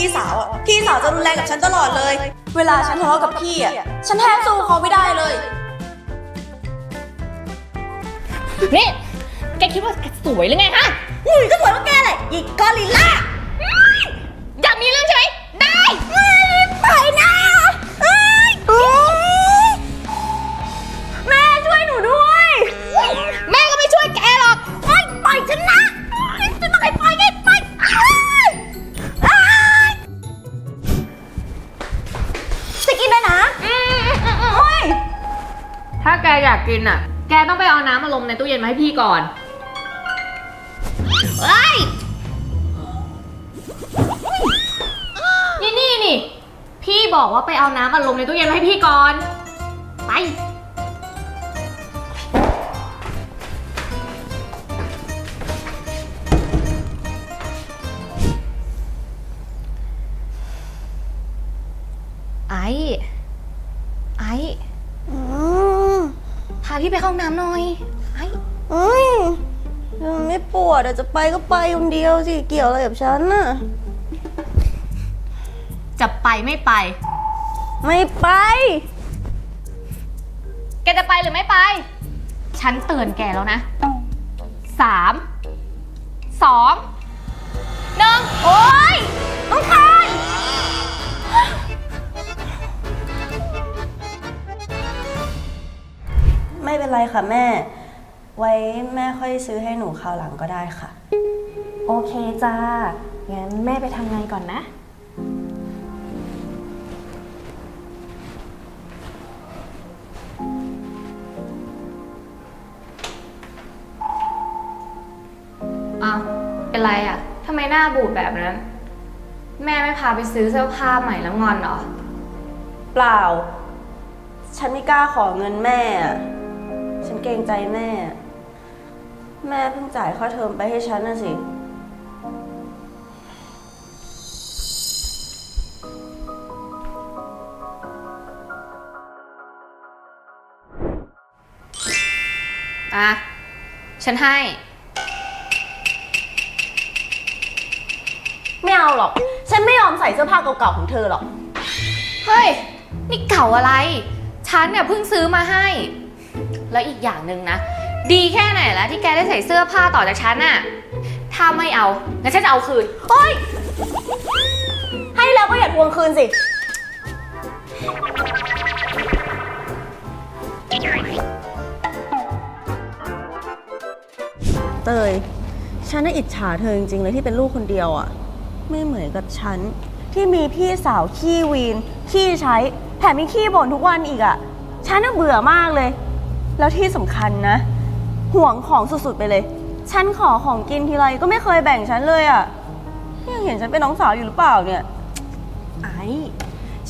พี่สาวอะพี่สาวจะรุนแรงกับฉันตลอดเลย เวลาฉันทะเลาะกับพี่อะฉันแทบสู้เขาไม่ได้เลย นี่ แกคิดว่าแกสวยหรือไงฮะอุ้ยก็สวยว่าแกแหละอีกกอริลล่า อยากกินอะ แกต้องไปเอาน้ำมาลมในตู้เย็นมาให้พี่ก่อน เอ้ยนี่นี่นี่ พี่บอกว่าไปเอาน้ำมาลมในตู้เย็นมาให้พี่ก่อน ไป เอ้ยมันไม่ปวดอะจะไปก็ไปคนเดียวสิเกี่ยวอะไรกับฉันน่ะ จะไปไม่ไป ไม่ไป แกจะไปหรือไม่ไป ฉันเตือนแกแล้วนะสามสองหนึ่งโอ๊ยต้องคายไม่เป็นไรค่ะแม่ ไว้แม่ค่อยซื้อให้หนูคราวหลังก็ได้ค่ะ โอเคจ้า งั้นแม่ไปทำงานก่อนนะ อ้าวเป็นไรอะ่ะทำไมหน้าบูดแบบนั้น แม่ไม่พาไปซื้อเสื้อผ้าใหม่แล้วงอนเหรอ เปล่า ฉันไม่กล้าขอเงินแม่อะฉันเกรงใจแม่ แม่เพิ่งจ่ายค่าเทอมไปให้ฉันน่ะสิ อะ ฉันให้ ไม่เอาหรอก ฉันไม่ยอมใส่เสื้อผ้าเก่าๆของเธอหรอก เฮ้ย นี่เก่าอะไร ฉันเนี่ยเพิ่งซื้อมาให้ แล้วอีกอย่างหนึ่งนะ ดีแค่ไหนแล้วที่แกได้ใส่เสื้อผ้าต่อจากฉันน่ะ ถ้าไม่เอางั้นฉันจะเอาคืนเฮ้ยให้แล้วก็อย่าทวงคืนสิ เตย ฉันน่ะอิจฉาเธอจริงๆเลยที่เป็นลูกคนเดียวอะ่ะไม่เหมือนกับฉัน ที่มีพี่สาวขี้วีน ขี้ใช้ แถมมีขี้บ่นทุกวันอีกอะ่ะฉันน่ะเบื่อมากเลย แล้วที่สำคัญนะ ห่วงของสุดๆไปเลย ฉันขอของกินทีไรก็ไม่เคยแบ่งฉันเลยอะ่ะยังเห็นฉันเป็นน้องสาวอยู่หรือเปล่าเนี่ย ไอ้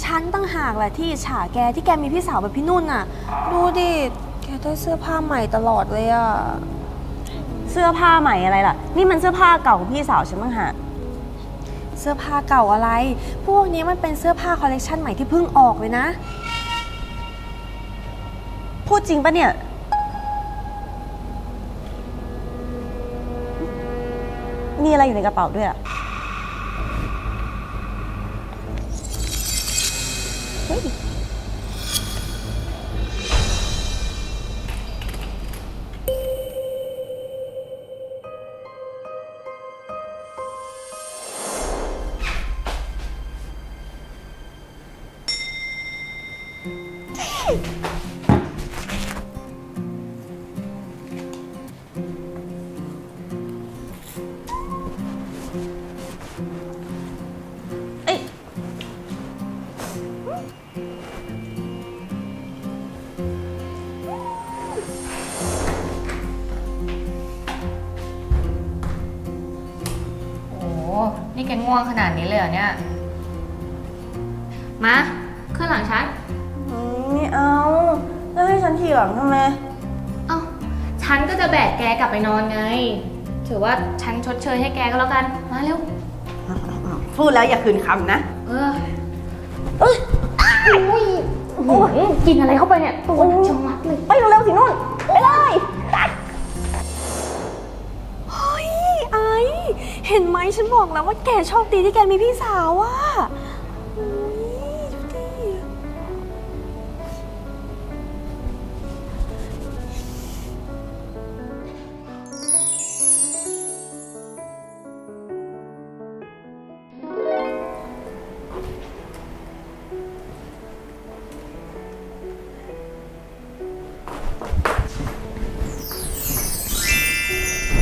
ฉันตั้งหากแหละที่อิจฉาแกที่แกมีพี่สาวแบบพี่นุ่นน่ะ ดูดิ แกได้เสื้อผ้าใหม่ตลอดเลยอะเสื้อผ้าใหม่อะไรล่ะ นี่มันเสื้อผ้าเก่าของพี่สาวฉันบ้างหะเสื้อผ้าเก่าอะไร พวกนี้มันเป็นเสื้อผ้าคอลเลกชันใหม่ที่เพิ่งออกเลยนะ พูดจริงปะเนี่ย มีอะไรอยู่ในกระเป๋าด้วยอะเฮ้ย กง่วงขนาดนี้เลยเหรอเนี่ย มาขึ้นหลังฉันไม่เอา แล้วให้ฉันขี่หลังทำไม เอ้า ฉันก็จะแบกแกกลับไปนอนไง ถือว่าฉันชดเชยให้แกก็แล้วกัน มาเร็ว พูดแล้วอย่าคืนคำนะ เออเอ้ย อุ้ยโอ้โหกินอะไรเข้าไปเนี่ย ตัวหนักชะมัดเลย ไปเร็วๆสินุ่น เห็นไหมฉันบอกแล้วว่าแกโชคดีที่แกมีพี่สาวอะอุ๊ยดูดิ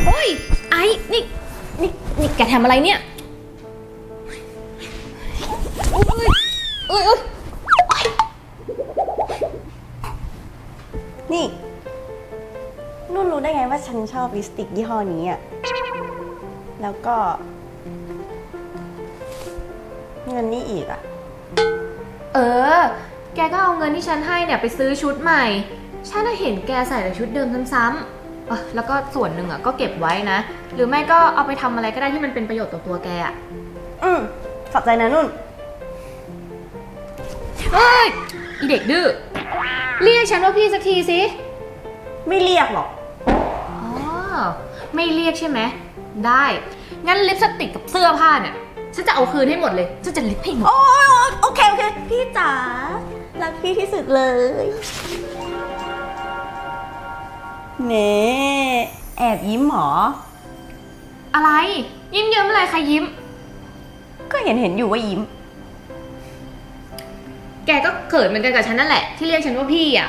โอ้ย ไอ้นี่ นี่แกทำอะไรเนี่ยโอ้ยเอ้ยเอ้ยนี่ นุ่นรู้ได้ไงว่าฉันชอบลิปสติกยี่ห้อนี้อะ แล้วก็ เงินนี่อีกอะ เออ แกก็เอาเงินที่ฉันให้เนี่ยไปซื้อชุดใหม่ ฉันน่ะเห็นแกใส่แต่ชุดเดิมซ้ำ เออแล้วก็ส่วนหนึ่งอะก็เก็บไว้นะ หรือไม่ก็เอาไปทำอะไรก็ได้ที่มันเป็นประโยชน์ต่อตัวแกอะ อืมขอบใจนะนุ่น เฮ้ยอีเด็กดื้อ เรียกฉันว่าพี่สักทีสิ ไม่เรียกหรอก อ๋อ ไม่เรียกใช่ไหม ได้ งั้นลิปสติกกับเสื้อผ้าเนี่ย ฉันจะเอาคืนให้หมดเลย ฉันจะลิปให้หมด โอ้ยโอเค โอเค พี่จ๋า รักพี่ที่สุดเลย เน่ แอบยิ้มเหรอ อะไร ยิ้มเยิ้มอะไรใครยิ้ม ก็เห็นเห็นอยู่ว่ายิ้ม แกก็เขินเหมือนกันกับฉันนั่นแหละ ที่เรียกฉันว่าพี่อะ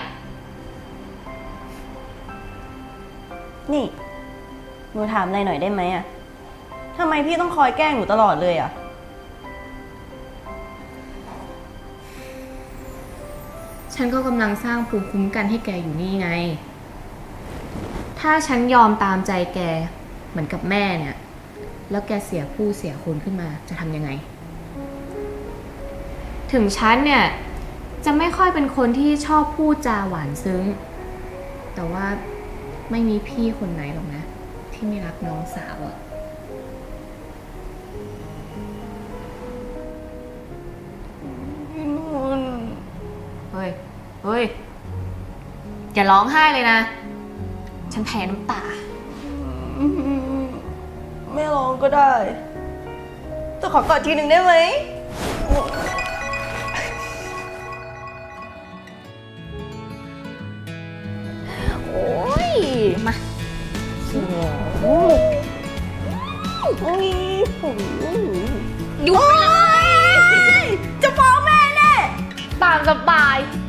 นี่ หนูถามอะไรหน่อยได้ไหมอะทำไมพี่ต้องคอยแกล้งหนูตลอดเลยอะฉันก็กำลังสร้างภูมิคุ้มกันให้แกอยู่นี่ไง ถ้าฉันยอมตามใจแก เหมือนกับแม่เนี่ย แล้วแกเสียผู้เสียคนขึ้นมาจะทำยังไง ถึงฉันเนี่ย จะไม่ค่อยเป็นคนที่ชอบพูดจาหวานซึ้ง แต่ว่าไม่มีพี่คนไหนหรอกนะ ที่ไม่รักน้องสาวอะพี่นุ่นเฮ้ย เฮ้ย อย่าร้องไห้เลยนะ ฉันแพ้น้ำตาไม่ร้องก็ได้แต่ขอกอดทีหนึ่งได้ไหม โอ้ย มาโอ้ยผมหยุดไปเลยจะฟ้องแม่แน่ตามสบายโ